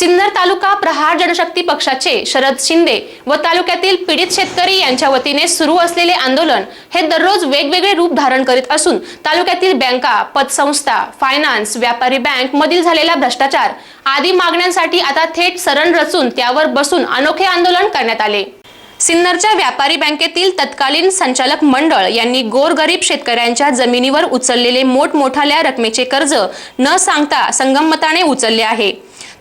सिन्नर तालुका प्रहार जनशक्ती पक्षाचे शरद शिंदे व तालुक्यातील पीडित शेतकरी यांच्या वतीने सुरू असलेले आंदोलन हे दररोज वेगवेगळे रूप धारण करीत असून तालुक्यातील बँका पतसंस्था फायनान्स व्यापारी बँक मधील झालेला भ्रष्टाचार आदी मागण्यांसाठी आता थेट सरण रचून त्यावर बसून अनोखे आंदोलन करण्यात आले. सिन्नरच्या व्यापारी बँकेतील तत्कालीन संचालक मंडळ यांनी गोरगरीब शेतकऱ्यांच्या जमिनीवर उचललेले मोठमोठाल्या रकमेचे कर्ज न सांगता संगमताने उचलले आहे.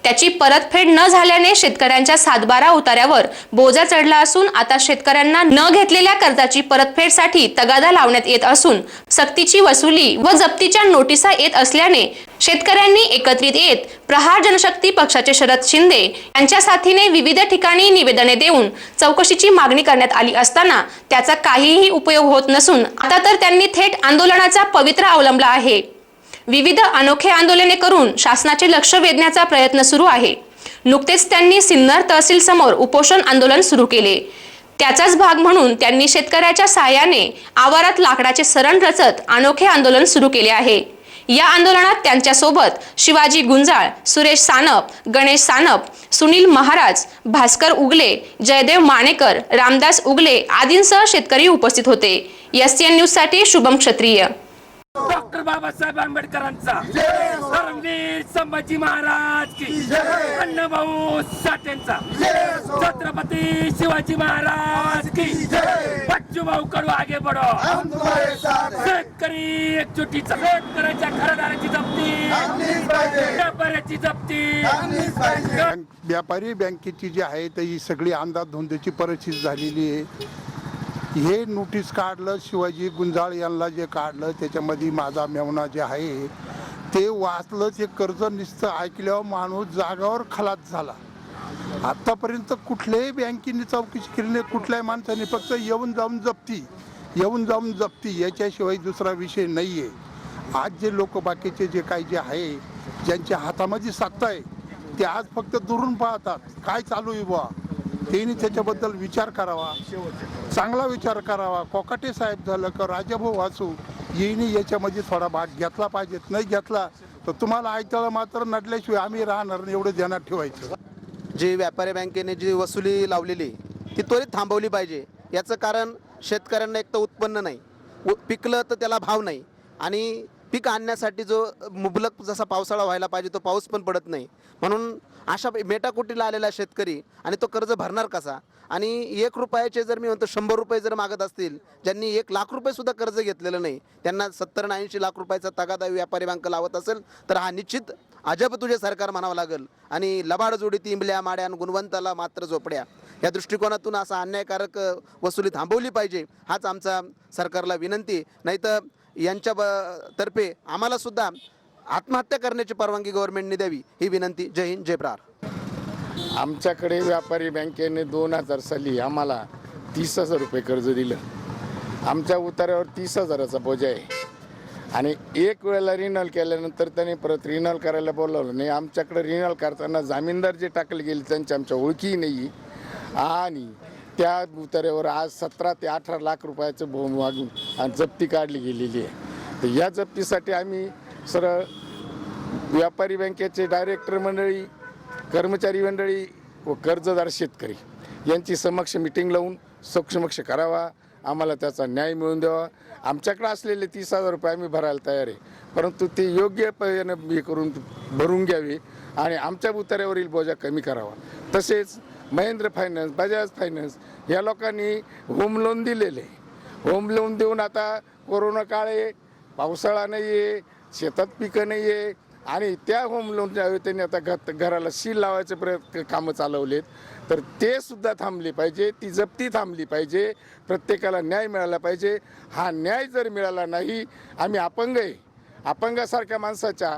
त्याची परतफेड न झाल्याने शेतकऱ्यांच्या सातबारा उतार्यावर बोजा चढला असून आता शेतकऱ्यांना न घेतलेल्या कर्जाची परतफेडसाठी तगादा लावण्यात येत असून सक्तीची वसुली व जप्तीच्या नोटिसा येत असल्याने शेतकऱ्यांनी एकत्रित येत प्रहार जनशक्ती पक्षाचे शरद शिंदे यांच्या साथीने विविध ठिकाणी निवेदने देऊन चौकशीची मागणी करण्यात आली असताना त्याचा काहीही उपयोग होत नसून आता तर त्यांनी थेट आंदोलनाचा पवित्र अवलंबला आहे. विविध अनोखे आंदोलने करून शासनाचे लक्ष वेधण्याचा प्रयत्न सुरू आहे. नुकतेच त्यांनी सिन्नर तहसील समोर उपोषण आंदोलन सुरू केले. त्याचाच भाग म्हणून त्यांनी शेतकऱ्याच्या सहाय्याने आवारात लाकडाचे सरण रचत अनोखे आंदोलन सुरू केले आहे. या आंदोलनात त्यांच्यासोबत शिवाजी गुंजाळ सुरेश सानप गणेश सानप सुनील महाराज भास्कर उगले जयदेव माणेकर रामदास उगले आदींसह शेतकरी उपस्थित होते. एस एन न्यूजसाठी शुभम क्षत्रिय. डॉक्टर बाबासाहेब आंबेडकरांचा. धर्मवीर संभाजी महाराज की. अण्णाभाऊ साठेंचा. छत्रपती शिवाजी महाराज की. बच्चू भाऊ कडू आगे बडो शेतकरी एकजुटीचा. शेतकऱ्याच्या घरदाराची जप्ती. व्यापाऱ्याची जप्ती. बँक व्यापारी बँकेची जी आहे तर ही सगळी अंदाधुंदीची परिस्थिती झालेली आहे. हे नोटीस काढलं शिवाजी गुंजाळ यांना जे काढलं त्याच्यामध्ये माझा मेवना जे आहे ते वाचलं ते कर्ज नुसतं ऐकल्यावर माणूस जागावर खलास झाला. आत्तापर्यंत कुठल्याही बँकेने चौकशी केली नाही कुठल्याही माणसाने फक्त येऊन जाऊन जप्ती येऊन जाऊन जप्ती याच्याशिवाय दुसरा विषय नाही आहे आज जे लोक बाकीचे जे काही जे आहे ज्यांच्या हातामध्ये सत्ता आहे ते आज फक्त दुरून पाहतात काय चालू आहे बुवा? त्यांनी त्याच्याबद्दल विचार करावा. चांगला विचार करावा. कोकाटे साहेब झालं का राजाभाऊ वासू येईनी याच्यामध्ये थोडा भाग घेतला पाहिजेत नाही घेतला तर तुम्हाला ऐकताला मात्र नडल्याशिवाय आम्ही राहणार नाही एवढं ध्यानात ठेवायचं. जी व्यापारी बँकेने जी वसुली लावलेली ती त्वरित थांबवली पाहिजे. याचं कारण शेतकऱ्यांना एक तर उत्पन्न नाही. उ पिकलं तर त्याला भाव नाही. आणि पीक आणण्यासाठी जो मुबलक जसा पावसाळा व्हायला पाहिजे तो पाऊस पण पडत नाही. म्हणून अशा मेटाकुटीला आलेला शेतकरी आणि तो कर्ज भरणार कसा? आणि एक रुपयाचे जर मी म्हणतो शंभर रुपये जर मागत असतील ज्यांनी एक लाख रुपयेसुद्धा कर्ज घेतलेलं नाही त्यांना सत्तर ऐंशी लाख रुपयाचा तगादा व्यापारी बँक लावत असेल तर हा निश्चित अजब तुझे सरकार म्हणावं लागेल. आणि लबाडजोडी तिंबल्या माड्या गुणवंताला मात्र झोपड्या. या दृष्टिकोनातून असा अन्यायकारक वसुली थांबवली पाहिजे हाच आमचा सरकारला विनंती. नाहीतर यांच्या ब- तर्फे आम्हाला सुद्धा आत्महत्या करण्याची परवानगी गव्हर्नमेंटने द्यावी ही विनंती. जय हिंद जय प्रार आमच्याकडे व्यापारी बँकेने दोन हजार साली आम्हाला तीस हजार रुपये कर्ज दिलं. आमच्या उतार्यावर तीस हजाराचा बोजा आहे. आणि एक वेळेला रिनॉल केल्यानंतर त्याने परत रिनॉल करायला बोलावलं नाही. आमच्याकडे रिनॉल करताना जामीनदार जे टाकले गेले त्यांच्या आमच्या ओळखीही नाही आणि त्या उतार्यावर आज सतरा ते अठरा लाख रुपयाचं बोन वागून आणि जप्ती काढली गेलेली आहे. तर या जप्तीसाठी आम्ही सरळ व्यापारी बँकेचे डायरेक्टर मंडळी कर्मचारी मंडळी व कर्जदार शेतकरी यांची समक्ष मिटिंग लावून समक्ष करावा. आम्हाला त्याचा न्याय मिळवून द्यावा. आमच्याकडे असलेले तीस हजार रुपये आम्ही भरायला तयार आहे. परंतु ते योग्य पद्धतीनं हे करून भरून घ्यावे आणि आमच्या उतार्यावरील बोजा कमी करावा. तसेच महेंद्र फायनान्स बजाज फायनान्स या लोकांनी होम लोन दिलेले. होम लोन देऊन आता कोरोना काळ आहे पावसाळा नाही आहे शेतात पिकं नाही आहे आणि त्या होम लोनच्या त्यांनी आता घ घराला शील लावायचे प्रयत्न कामं चालवलेत. तर ते सुद्धा थांबले पाहिजे ती जप्ती थांबली पाहिजे प्रत्येकाला न्याय मिळाला पाहिजे. हा न्याय जर मिळाला नाही आम्ही अपंग आहे. अपंगासारख्या माणसाच्या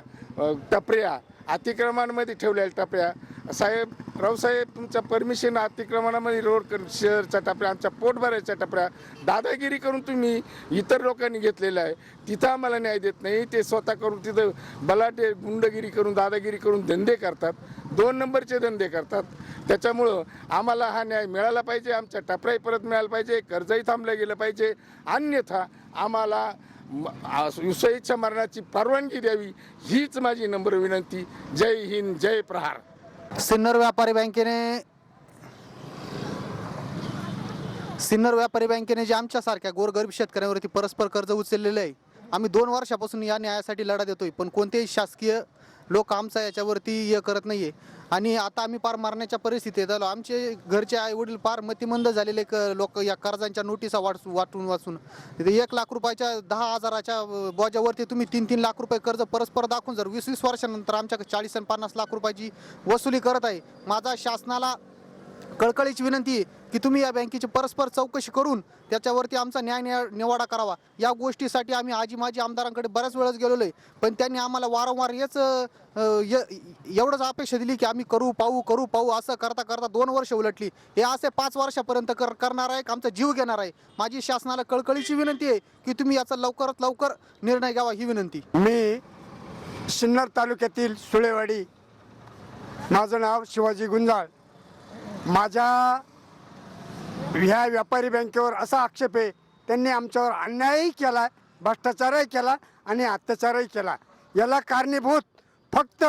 टपऱ्या अतिक्रमणामध्ये ठेवलेल्या टप्प्या साहेब रावसाहेब तुमच्या परमिशन अतिक्रमणामध्ये रोड कर शहरच्या टपऱ्या आमच्या पोट भरायच्या टपऱ्या दादागिरी करून तुम्ही इतर लोकांनी घेतलेलं आहे. तिथं आम्हाला न्याय देत नाही. ते स्वतः करून तिथं बलाटे गुंडगिरी करून दादागिरी करून धंदे करतात. दोन नंबरचे धंदे करतात. त्याच्यामुळं आम्हाला हा न्याय मिळाला पाहिजे. आमच्या टपऱ्याही परत मिळाला पाहिजे. कर्जही थांबलं गेलं पाहिजे. अन्यथा आम्हाला म- मरणाची परवानगी द्यावी हीच माझी नम्र विनंती. जय हिंद जय प्रहार. सिन्नर व्यापारी बँकेने सिन्नर व्यापारी बँकेने जे आमच्यासारख्या गोरगरीब शेतकऱ्यांवरती परस्पर कर्ज उचललेलं आहे आम्ही दोन वर्षापासून या न्यायासाठी लढा देतोय पण कोणतेही शासकीय लोक आमचा याच्यावरती हे करत नाही आहे आणि आता आम्ही पार मारण्याच्या परिस्थितीत आलो. आमचे घरचे आई वडील पार मतिमंद झालेले क लोक या कर्जांच्या नोटिसा वाट वाटून वाचून. एक लाख रुपयाच्या दहा हजाराच्या अ, बोजावरती तुम्ही तीन तीन लाख रुपये कर्ज परस्पर दाखवून जर वीस वीस वर्षानंतर आमच्याकडे चाळीस आणि पन्नास लाख रुपयाची वसुली करत आहे माझा शासनाला कळकळीची विनंती आहे की तुम्ही या बँकेची परस्पर चौकशी करून त्याच्यावरती आमचा न्याय निवाडा करावा. या गोष्टीसाठी आम्ही आजी माजी आमदारांकडे बऱ्याच वेळेस गेलेलो आहे. पण त्यांनी आम्हाला वारंवार हेच य- एवढंच अपेक्षा दिली की आम्ही करू पाहू करू पाहू असं करता करता दोन वर्ष उलटली. हे असे पाच वर्षापर्यंत कर करणार आहे आमचा जीव घेणार आहे. माझी शासनाला कळकळीची विनंती आहे की तुम्ही याचा लवकरात लवकर निर्णय घ्यावा ही विनंती. मी सिन्नर तालुक्यातील सुळेवाडी माझं नाव शिवाजी गुंजाळ. माझ्या ह्या व्यापारी बँकेवर असा आक्षेप आहे त्यांनी आमच्यावर अन्यायही केला भ्रष्टाचारही केला आणि अत्याचारही केला. याला कारणीभूत फक्त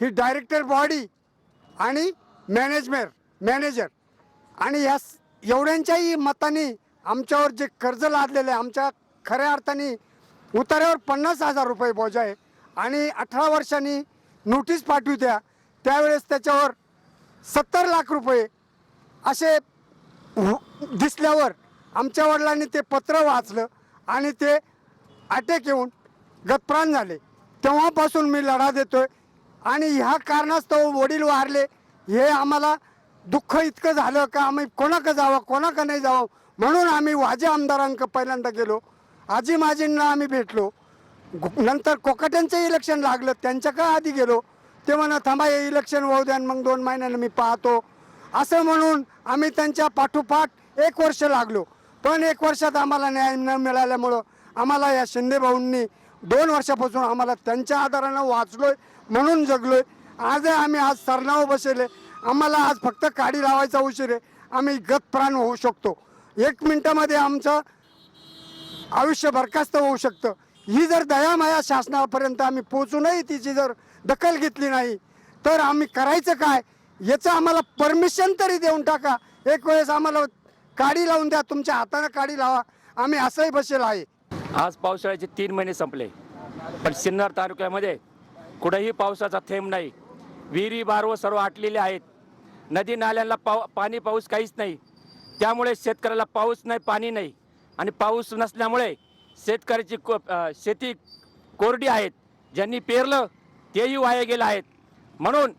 ही डायरेक्टर बॉडी आणि मॅनेजमेंट मॅनेजर आणि या एवढ्यांच्याही मताने आमच्यावर जे कर्ज लादलेलं आहे आमच्या खऱ्या अर्थाने उतार्यावर पन्नास हजार रुपये बोजा आहे आणि अठरा वर्षांनी नोटीस पाठवू द्या त्यावेळेस त्याच्यावर सत्तर लाख रुपये असे दिसल्यावर आमच्या वडिलांनी ते पत्र वाचलं आणि ते अटॅक येऊन गतप्राण झाले. तेव्हापासून मी लढा देतोय आणि ह्या कारणास्तव वडील वारले. हे आम्हाला दुःख इतकं झालं का आम्ही कोणाकं जावं कोणाकं नाही जावं म्हणून आम्ही वाजे आमदारांक पहिल्यांदा गेलो. आजी माजींना आम्ही भेटलो. गु- नंतर कोकाट्यांचं इलेक्शन लागलं त्यांच्या का आधी गेलो. ते म्हणा थांबा हे इलेक्शन होऊ द्या आणि मग दोन महिन्यानं मी पाहतो. असं म्हणून आम्ही त्यांच्या पाठोपाठ एक वर्ष लागलो. पण एक वर्षात आम्हाला न्याय न मिळाल्यामुळं आम्हाला या शिंदे भाऊंनी दोन वर्षापासून आम्हाला त्यांच्या आधारानं वाचलोय म्हणून जगलोय. आज आम्ही आज सरनाव बसले आम्हाला आज फक्त काडी लावायचा उशीर आहे. आम्ही गतप्राण होऊ शकतो. एक मिनटामध्ये आमचं आयुष्य बरखास्त होऊ शकतं. ही जर दयामाया शासनापर्यंत आम्ही पोचूनही तिची जर दखल घेतली नाही. तर आम्ही करायचं काय? याचं आम्हाला परमिशन तरी देऊन टाका. एक वेळेस आम्हाला काडी लावून द्या तुमच्या हाताने काडी लावा. आम्ही असंही बसेल आहे. आज पावसाळ्याचे तीन महिने संपले. पण सिन्नर तालुक्यामध्ये कुठेही पावसाचा थेंब नाही. विहिरी बारव सर्व आटलेले आहेत. नदी नाल्यांना पाव पाणी पाऊस काहीच नाही. त्यामुळे शेतकऱ्याला पाऊस नाही पाणी नाही. आणि पाऊस नसल्यामुळे शेतकऱ्याची को शेती कोरडी आहेत. ज्यांनी पेरलं तेही वाया गेलं आहेत. म्हणून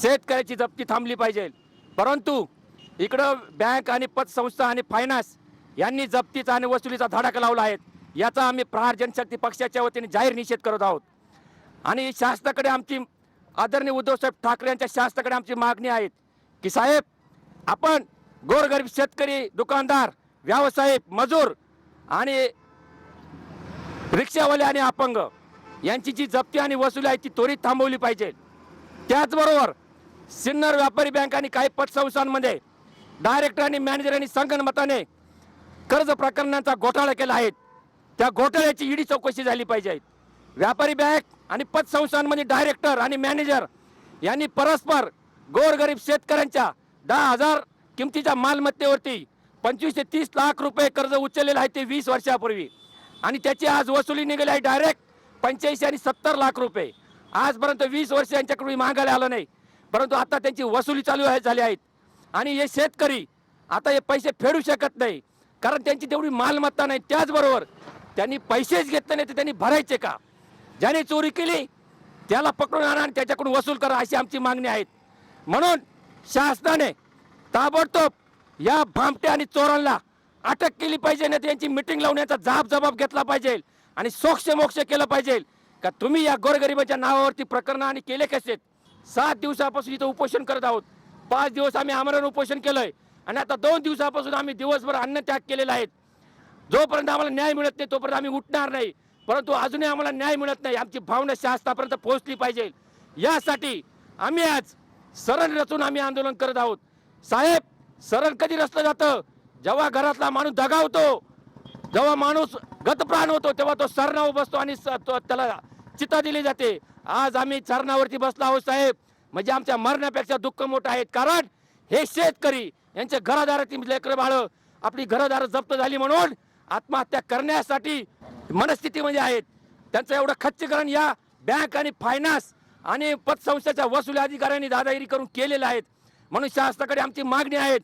शेतकऱ्याची जप्ती थांबली पाहिजे. परंतु इकडं बँक आणि पतसंस्था आणि फायनान्स यांनी जप्तीचा आणि वसुलीचा धडाका लावला आहे. याचा आम्ही प्रहार जनशक्ती पक्षाच्या वतीने जाहीर निषेध करत आहोत. आणि शासनाकडे आमची आदरणीय उद्धवसाहेब ठाकरे यांच्या शासनाकडे आमची मागणी आहे की साहेब आपण गोरगरीब शेतकरी दुकानदार व्यावसायिक मजूर आणि रिक्षावाले आणि अपंग यांची जी जप्ती आणि वसुली आहे ती त्वरित थांबवली पाहिजे. त्याचबरोबर सिन्नर व्यापारी बँक आणि काही पतसंस्थांमध्ये डायरेक्टर आणि मॅनेजर आणि संगणमताने कर्ज प्रकरणांचा घोटाळा केला आहे. त्या घोटाळ्याची ईडी चौकशी झाली पाहिजे. व्यापारी बँक आणि पतसंस्थांमध्ये डायरेक्टर आणि मॅनेजर यांनी परस्पर गोरगरीब शेतकऱ्यांच्या दहा हजार किमतीच्या मालमत्तेवरती पंचवीस ते तीस लाख रुपये कर्ज उचललेलं आहे ते वीस वर्षापूर्वी. आणि त्याची आज वसुली निघाली आहे डायरेक्ट पंच्याऐंशी आणि सत्तर लाख रुपये. आजपर्यंत वीस वर्ष यांच्याकडून मागायला आलं नाही. परंतु आता त्यांची वसुली चालू आहे झाली आहेत. आणि हे शेतकरी आता हे पैसे फेडू शकत नाही. कारण त्यांची तेवढी मालमत्ता नाही. त्याचबरोबर त्यांनी पैसेच घेतले नाही तर त्यांनी भरायचे का? ज्याने चोरी केली त्याला पकडून आणा आणि त्याच्याकडून वसूल करा अशी आमची मागणी आहेत म्हणून शासनाने ताबडतोब या भामट्या आणि चोरांना अटक केली पाहिजे नाही त्यांची मिटिंग लावण्याचा जाब जबाब घेतला पाहिजे. आणि सोक्ष मोक्ष केलं पाहिजे. का तुम्ही या गोरगरिबाच्या नावावरती प्रकरण आणि केले कसे? सात दिवसापासून इथं उपोषण करत आहोत. पाच दिवस आम्ही आमरण उपोषण केलंय. आणि आता दोन दिवसापासून आम्ही दिवसभर अन्नत्याग केलेला आहे. जोपर्यंत आम्हाला न्याय मिळत नाही तोपर्यंत आम्ही उठणार नाही. परंतु अजूनही आम्हाला न्याय मिळत नाही. आमची भावना शासनापर्यंत पोहोचली पाहिजे. यासाठी आम्ही आज सरण रचून आम्ही आंदोलन करत आहोत. साहेब सरण कधी रचलं जातं? जेव्हा घरातला माणूस दगावतो जेव्हा माणूस गतप्राण होतो तेव्हा तो सरणावर बसतो आणि स- तो- त्याला चिता दिली जाते. आज आम्ही चरणावरती बसलो आहोत साहेब. म्हणजे आमच्या मरण्यापेक्षा दुःख मोठं आहेत. कारण हे शेतकरी यांचे घरादारातील लेकरं बाळ आपली घरदार जप्त झाली म्हणून आत्महत्या करण्यासाठी मनस्थितीमध्ये आहेत. त्यांचं एवढं खच्चीकरण या बँक आणि फायनान्स आणि पतसंस्थेच्या वसुली अधिकाऱ्यांनी दादागिरी करून केलेलं आहेत. म्हणून शासनाकडे आमची मागणी आहेत.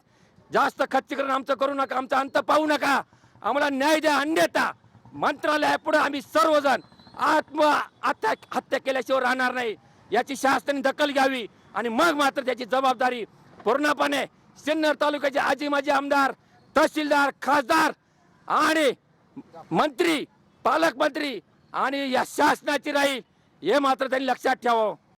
जास्त खच्चीकरण आमचं करू नका आमचा अंत पाहू नका. आम्हाला न्याय द्या अन्यथा मंत्रालयापुढे आम्ही सर्वजण आत्म हत्या हत्या केल्याशिवाय राहणार नाही. याची शासनाने दखल घ्यावी आणि मग मात्र त्याची जबाबदारी पूर्णपणे सिन्नर तालुक्याचे आजी माजी आमदार तहसीलदार खासदार आणि मंत्री पालकमंत्री आणि या शासनाची राहील हे मात्र त्यांनी लक्षात ठेवावं.